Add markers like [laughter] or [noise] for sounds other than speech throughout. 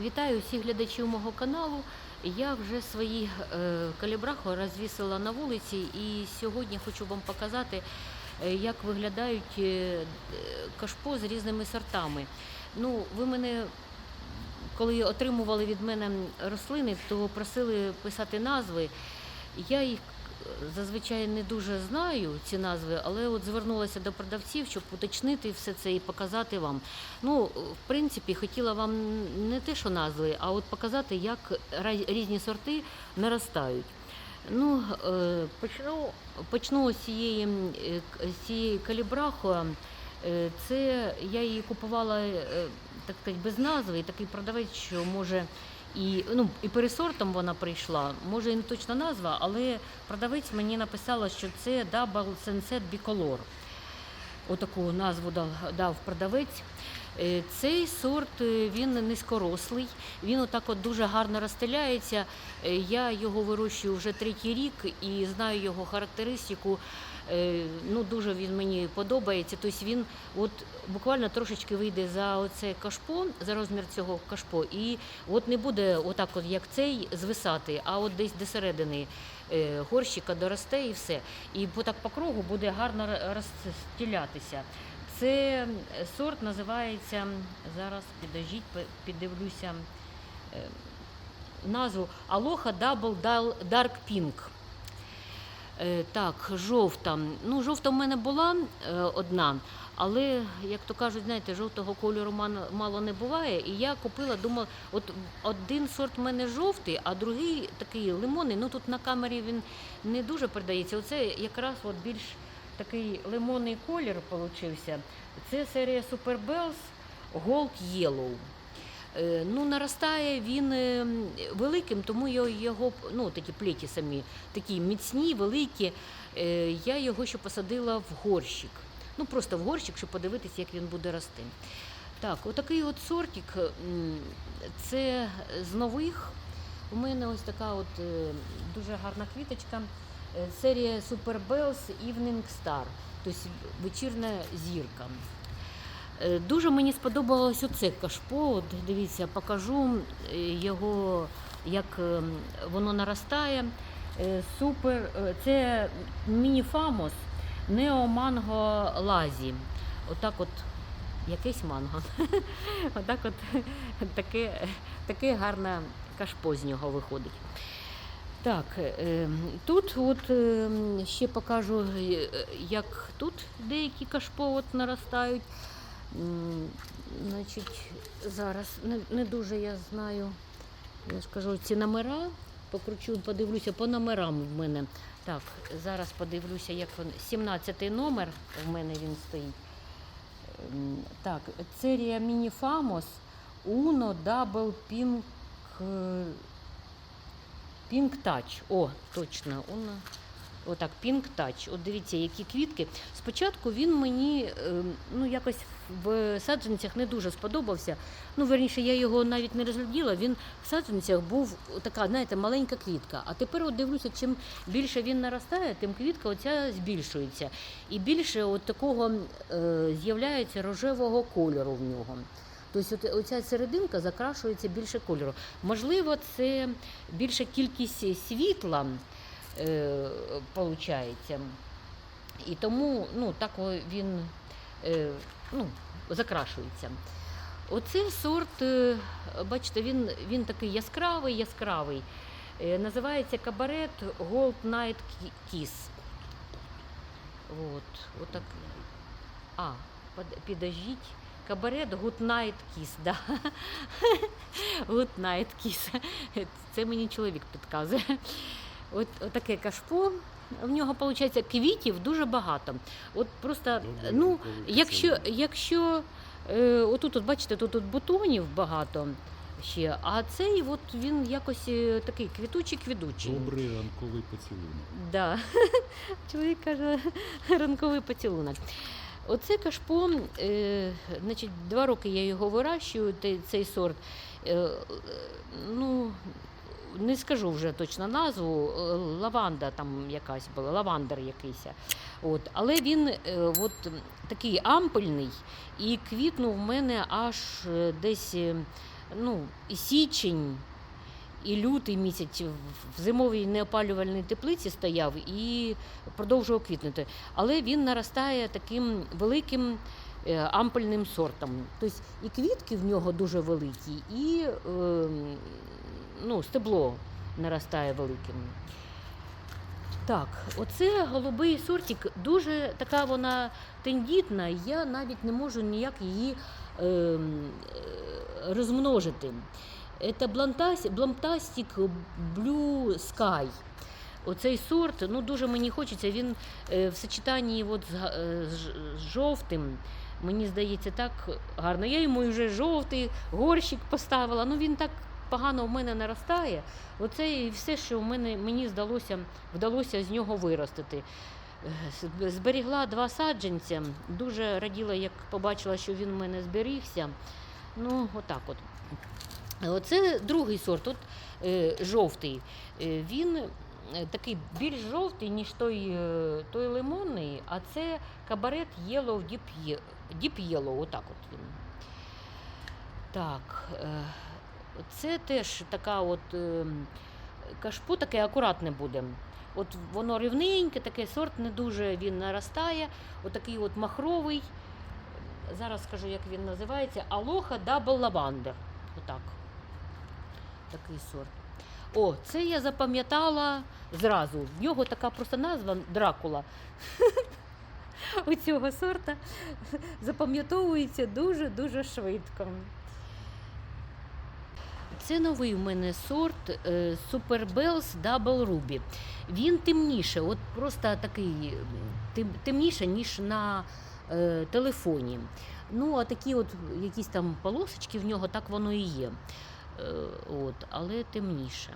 Вітаю всіх глядачів мого каналу. Я вже свої е, калібрахо розвісила на вулиці, і сьогодні хочу вам показати, е, як виглядають е, кашпо з різними сортами. Ну, ви мене, коли отримували від мене рослини, то просили писати назви. Я їх зазвичай не дуже знаю ці назви, але от звернулася до продавців, щоб уточнити все це і показати вам. Ну, в принципі, хотіла вам не те, що назви, а от показати, як різні сорти наростають. Ну, е, почну, почну з цієї, е, цієї калібрахо. Е, Це я її купувала, так сказати, без назви, і такий продавець, що може і, ну, і пересортом вона прийшла, може і не точна назва, але продавець мені написала, що це Double Sunset Bicolor. Отаку назву дав, дав продавець. Е, Цей сорт е, він низькорослий, він отак от дуже гарно розстеляється. Е, Я його вирощую вже третій рік і знаю його характеристику. Ну, дуже він мені подобається. Тобто він от буквально трошечки вийде за оце кашпо, за розмір цього кашпо, і от не буде отак, от як цей, звисати, а от десь до середини горщика доросте і все. І по так по кругу буде гарно розстілятися. Це сорт називається зараз. Підождіть, пе- піддивлюся е, назву Алоха Dark Pink. Е, Так, жовта. Ну, жовта в мене була е, одна, але, як то кажуть, знаєте, жовтого кольору мало не буває. І я купила, думала, от один сорт в мене жовтий, а другий такий лимонний. Ну тут на камері він не дуже передається. Оце якраз от більш такий лимонний колір получився. Це серія Super Bells Gold Yellow. Е, Ну, наростає він е, великим, тому його, ну, такі плеті самі, такі міцні, великі. Е, Я його ще посадила в горщик. Ну, просто в горщик, щоб подивитися, як він буде рости. Так, отакий от сортик, це з нових. У мене ось така от дуже гарна квіточка. Е, Серія Super Bells Evening Star, тобто вечірня зірка. Е, Дуже мені сподобалось оце кашпо. От дивіться, покажу е, його, як воно наростає. Супер. Це міні-фамос Нео Манго Лазі. Отак от якесь манго. [laughs] Отак от [laughs] таке, таке гарне кашпо з нього виходить. Так, е, тут от е, ще покажу, е, як тут деякі кашпо от наростають. Значить, зараз не, дуже я знаю, я ж кажу, ці номера. Покручу, подивлюся по номерам в мене. Так, зараз подивлюся, як він. 17 номер в мене він стоїть. Ем, Так, серія Міні Фамос Uno Double Pink е, Pink Touch. О, точно, Uno. Отак, Pink Touch. От дивіться, які квітки. Спочатку він мені е, ну, якось в саджанцях не дуже сподобався. Ну, верніше, я його навіть не розгляділа. Він в саджанцях був така, знаєте, маленька квітка. А тепер от дивлюся, чим більше він наростає, тим квітка оця збільшується. І більше от такого е, з'являється рожевого кольору в нього. Тобто оця серединка закрашується більше кольору. Можливо, це більша кількість світла е. І тому ну, так він е, ну, закрашується. Оцей сорт, е, бачите, він, він такий яскравий, яскравий. Е, Називається кабарет Gold Night Kiss. От, отак. А, підождіть. Кабарет Night Kiss, да. [laughs] Night Kiss. Це мені чоловік підказує. От, от таке кашпо. В нього виходить квітів дуже багато. От просто, ну, якщо, якщо е, отут, от, бачите, тут от бутонів багато ще, а цей от він якось е, такий квітучий-квітучий. Добрий ранковий поцілунок. Да. [laughs] Чоловік каже, [laughs] ранковий поцілунок. Оце кашпо, е, значить, два роки я його вирощую, цей сорт. Е, ну, не скажу вже точно назву, е, лаванда там якась була, лавандер якийсь. От. Але він от, такий ампельний і квітнув в мене аж десь ну, січень, і лютий місяць в- зимовій неопалювальній теплиці стояв і продовжував квітнути. Але він наростає таким великим е, ампельним сортом. Тобто і квітки в нього дуже великі, і е, ну, стебло наростає великим. Так, оце голубий сортик, дуже така вона тендітна, я навіть не можу ніяк її е, е, розмножити. Це Блантас- Blue Sky. Оцей сорт, ну дуже мені хочеться. Він е, в сочетанні от з, е, з жовтим. Мені здається, так гарно. Я йому вже жовтий горщик поставила. Ну він так погано в мене наростає. Оце і все, що в мене мені здалося, вдалося з нього виростити. Е, Зберігла два саджанця. Дуже раділа, як побачила, що він в мене зберігся. Ну, отак от. Оце другий сорт, от е, жовтий. Е, він е, такий більш жовтий, ніж той, той лимонний, а це кабарет Yellow Deep, Deep Yellow, отак от він. Так, це теж така от кашпо таке акуратне буде. От воно рівненьке, таке сорт не дуже він наростає. Отакий от махровий. Зараз скажу, як він називається. Алоха Дабл Лавандер. Отак. Такий сорт. О, це я запам'ятала зразу. В нього така просто назва Дракула. [laughs] У цього сорта запам'ятовується дуже-дуже швидко. Це новий у мене сорт е, Super Bells Double Ruby. Він темніше, от просто такий темніше, ніж на е, телефоні. Ну, а такі от якісь там полосочки в нього, так воно і є. Е, от, але темніше.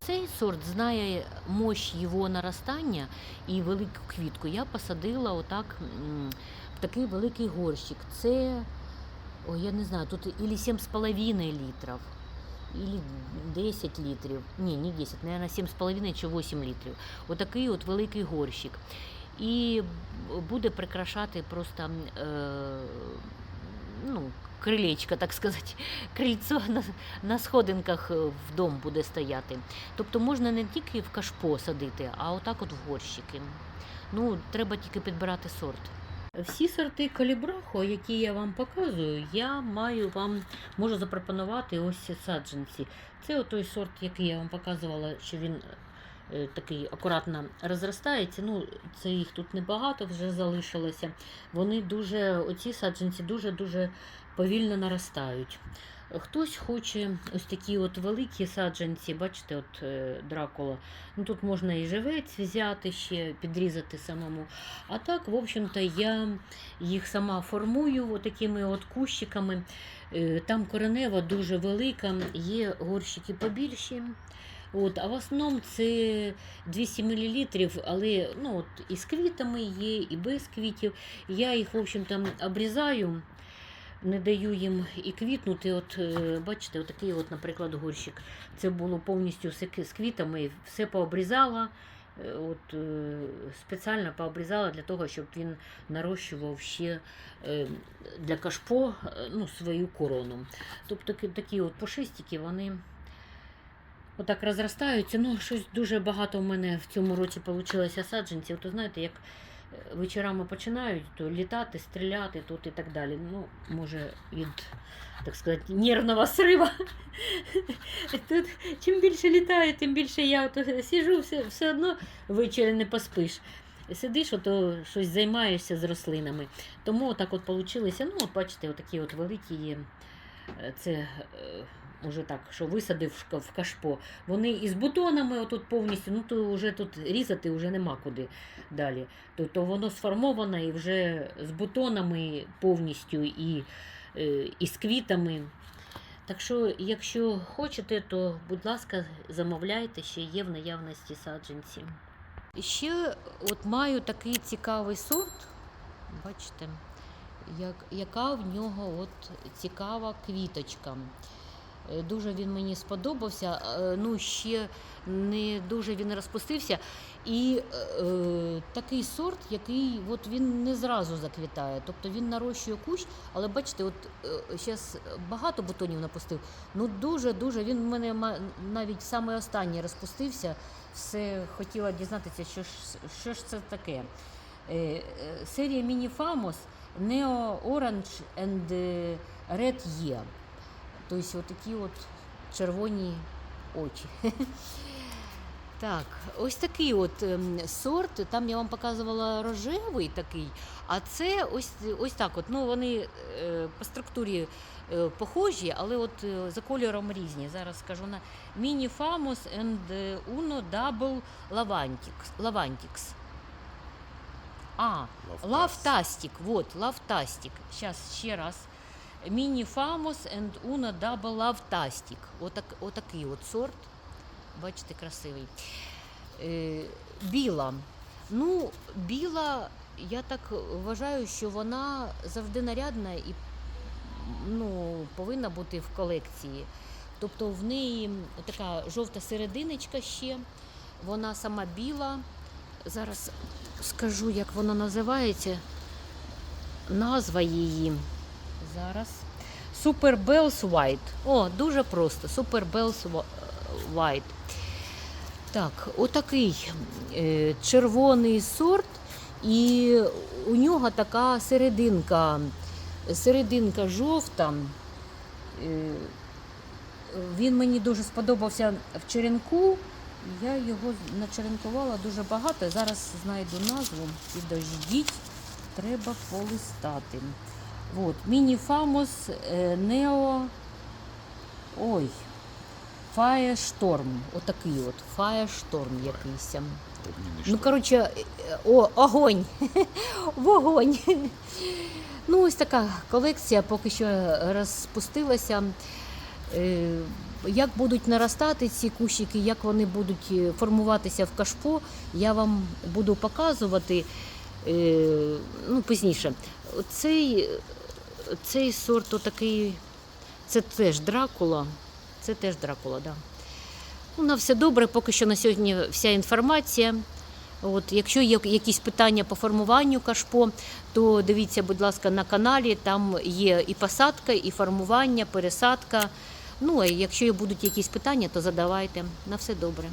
Цей сорт знає мощь його наростання і велику квітку. Я посадила отак в такий великий горщик. Це, ой, я не знаю, тут ілі 7,5 літрів, ілі 10 літрів. Ні, не 10, мабуть, 7,5 чи 8 літрів. Отакий от великий горщик. І буде прикрашати просто е, ну, крилечко, так сказати, [laughs] крильцо на, на сходинках е, в дом буде стояти. Тобто можна не тільки в кашпо садити, а отак от в горщики. Ну, треба тільки підбирати сорт. Всі сорти калібрахо, які я вам показую, я маю вам можу запропонувати ось саджанці. Це той сорт, який я вам показувала, що він такий акуратно розростається. Ну, це їх тут небагато вже залишилося. Вони дуже, оці саджанці дуже-дуже повільно наростають. Хтось хоче ось такі от великі саджанці, бачите, от е, дракула. Ну, тут можна і живець взяти ще, підрізати самому. А так, в общем-то, я їх сама формую отакими от кущиками. Е, Там коренева дуже велика, є горщики побільші. От, а в основному це 200 мл, але ну, от, і з квітами є, і без квітів. Я їх, в общем-то, обрізаю, не даю їм і квітнути. От, е, бачите, отакий, от, наприклад, горщик. Це було повністю з квітами, все пообрізала. е, От, е, спеціально пообрізала для того, щоб він нарощував ще для кашпо ну, свою корону. Тобто такі от пушистики, вони отак розростаються. Ну, щось дуже багато в мене в цьому році вийшло саджанців. То знаєте, як е, вечорами починають то літати, стріляти тут і так далі. Ну, може, від, так сказати, нервного срива. [laughs] Тут чим більше літаю, тим більше я от сижу, все, все одно ввечері не поспиш. Сидиш, ото щось займаєшся з рослинами. Тому отак от вийшло. Ну, от бачите, отакі от великі є. Е, Це уже так, що висадив в кашпо. Вони із бутонами отут повністю, ну то вже тут різати вже нема куди далі. Тобто воно сформоване і вже з бутонами повністю і, е, і з квітами. Так що, якщо хочете, то, будь ласка, замовляйте, ще є в наявності саджанці. Ще от маю такий цікавий сорт, бачите, як, яка в нього от цікава квіточка. Е, Дуже він мені сподобався. Е, Ну, ще не дуже він розпустився. І е, е, такий сорт, який от він не зразу заквітає. Тобто він нарощує кущ, але бачите, от зараз багато бутонів напустив. Ну дуже-дуже він в мене навіть саме останній розпустився. Все хотіла дізнатися, що ж, що ж це таке. Е, е, серія Famos Neo Orange and е, Red Ye. Тобто отакі от червоні очі. Так, ось такий от ем, сорт. Там я вам показувала рожевий такий, а це ось, ось так. От. Ну, вони е, по структурі е, похожі, але от е, за кольором різні. Зараз скажу на Mini Famos and Uno Double Lavantix. А, Лавтастик, вот, Лавтастик. Сейчас ще раз. Міні Фамос and Uno Double Лавтастик. Отак, отакий от сорт. Бачите, красивий. Е, біла. Ну, біла, я так вважаю, що вона завжди нарядна і ну, повинна бути в колекції. Тобто в неї така жовта серединочка ще, вона сама біла. Зараз скажу, як вона називається. Назва її. Зараз. Super Bells White. О, дуже просто. Super Bells White. Так, отакий е, червоний сорт, і у нього така серединка, серединка жовта. Е, він мені дуже сподобався в черенку. Я його начеренкувала дуже багато. Зараз знайду назву. Підождіть, треба полистати. От, Міні Фамос Нео. Ой. Firestorm. Отакий от. Firestorm якийсь. Ну, коротше, е, о, огонь. [laughs] Вогонь. Ну, ось така колекція поки що розпустилася. Е, Як будуть наростати ці кущики, як вони будуть е, формуватися в кашпо, я вам буду показувати ну, пізніше. Цей, цей сорт отакий, це теж дракула. Це теж дракула, так. Да. Ну, на все добре, поки що на сьогодні вся інформація. От, якщо є якісь питання по формуванню кашпо, то дивіться, будь ласка, на каналі. Там є і посадка, і формування, пересадка. Ну, а якщо будуть якісь питання, то задавайте. На все добре.